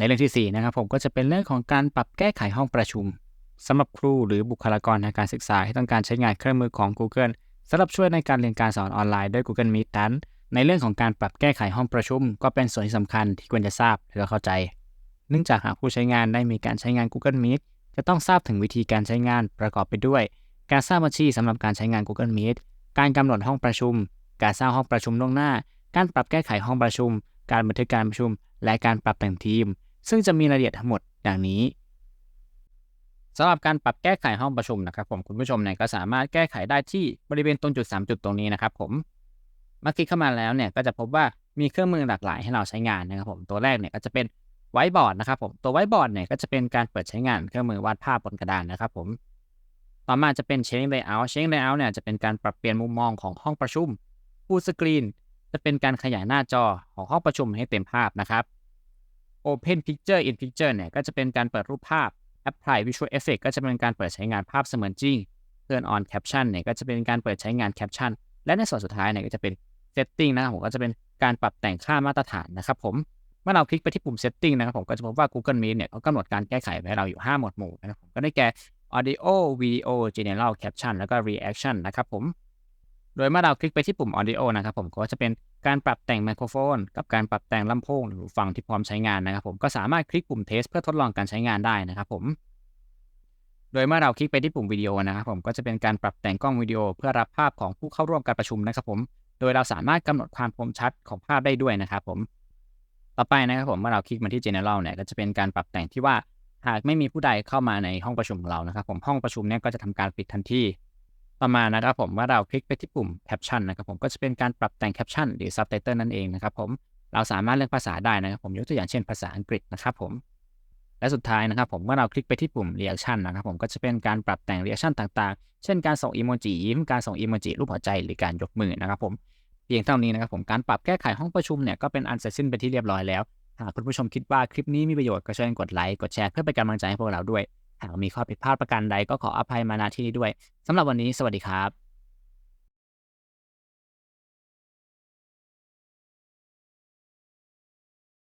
ในเรื่องที่ 4 นะครับผมก็จะเป็นเรื่องของการปรับแก้ไขห้องประชุมสำหรับครูหรือบุคลากรทางการศึกษาที่ต้องการใช้งานเครื่องมือของ Google สำหรับช่วยในการเรียนการสอนออนไลน์ด้วย Google Meet นั้นในเรื่องของการปรับแก้ไขห้องประชุม ก็เป็นส่วนที่สำคัญที่ควรจะทราบและเข้าใจ เนื่องจากหากผู้ใช้งานได้มีการใช้งาน Google Meet จะต้องทราบถึงวิธีการใช้งานประกอบไปด้วย การสร้างบัญชีสำหรับการใช้งาน Google Meet การกำหนดห้องประชุม การสร้างห้องประชุมล่วงหน้า การปรับแก้ไขห้องประชุม การบันทึกการประชุม และการปรับแต่งทีม ซึ่งจะมีรายละเอียดทั้งหมดดังนี้สำหรับการปรับแก้ไขห้องประชุมนะครับ ผมคุณผู้ชมเนี่ยก็สามารถแก้ไขได้ที่บริเวณตรงจุด 3 จุดตรงนี้นะครับ ผมเมื่อคลิกเข้ามาแล้วเนี่ยก็จะพบว่ามีเครื่องมือหลากหลายให้เราใช้งานนะครับ ผมตัวแรกเนี่ยก็จะเป็นไวท์บอร์ดนะครับ ผมตัวไวท์บอร์ดเนี่ยก็จะเป็นการเปิดใช้งานเครื่องมือวาดภาพบนกระดานนะครับ ผมต่อมาจะเป็น Changing Layout Changing Layout เนี่ยจะเป็นการปรับเปลี่ยนมุมมองของห้องประชุม Full Screen จะเป็นการขยายหน้าจอของห้องประชุมให้เต็มภาพนะครับ Open Picture in Picture เนี่ยก็จะเป็นการเปิดรูปภาพ Apply Visual Effect ก็จะเป็นการเปิดใช้งานภาพเสมือนจริง Turn on Caption เนี่ยก็จะเป็นการเปิดใช้งาน Caption และในส่วนสุดท้ายเนี่ยก็จะเป็น Setting นะครับผมก็จะเป็นการปรับแต่งค่ามาตรฐานนะครับผมเมื่อเราคลิกไปที่ปุ่ม Setting นะครับผมก็จะพบว่า Google Meet เนี่ยเขากำหนดการแก้ไขไว้ให้เราอยู่ 5 หมวดหมู่นะครับผมก็ได้แก่ Audio Video General Caption แล้วก็ Reaction นะครับผม ดยเมื่อเราคลิกไปที่ปุ่ม Audio นะครับผมก็จะเป็นการปรับแต่งไมโครโฟน กับการปรับแต่งลำโพงหรือฟังที่พร้อมใช้งานนะครับผมก็สามารถคลิกปุ่ม Test เพื่อทดลองการใช้งานได้นะครับผมโดยเมื่อเราคลิกไปที่ปุ่มวิดีโอนะครับผมก็จะเป็นการปรับแต่งกล้องวิดีโอ เพื่อรับภาพของผู้เข้าร่วมการประชุมนะครับผมโดยเราสามารถกำหนดความคมชัดของภาพได้ด้วยนะครับผมต่อไปนะครับผมเมื่อเราคลิกมาที่ General เนี่ยก็จะเป็นการปรับแต่งที่ว่าหากไม่มีผู้ใดเข้ามาในห้องประชุมของเรานะครับผมห้องประชุมเนี่ยก็จะทำการปิดทันที ต่อมาณนะครับผมเมื่อเราคลิกไปที่ปุ่ม Caption นะครับผมก็จะเป็นการปรับแต่ง Caption หรือ Subtitle นั่นเองนะครับผมเราสามารถเลือกภาษาได้นะครับผมยกตัวอย่างเช่นภาษาอังกฤษนะครับผมและสุดท้ายนะครับผมเมื่อเราคลิกไปที่ปุ่ม Reaction นะครับผมก็จะเป็นการปรับแต่ง Reaction ต่างๆ เช่นการส่งอีโมจิยิ้มการส่งอีโมจิรูปหัวใจหรือการยกมือนะครับผมเพียงเท่านี้นะครับผมการปรับแก้ไขห้องประชุมเนี่ยก็เป็นอันเสร็จสิ้นไปที่เรียบร้อยแล้วหากคุณผู้ชมคิดว่าคลิปนี้มีประโยชน์ก็เชิญกดไลค์กดแชร์เพื่อเป็นกำลังใจให้พวกเราด้วย หากมีข้อผิดพลาดประการใดก็ขออภัยมาณที่นี้ด้วยสำหรับวันนี้สวัสดีครับ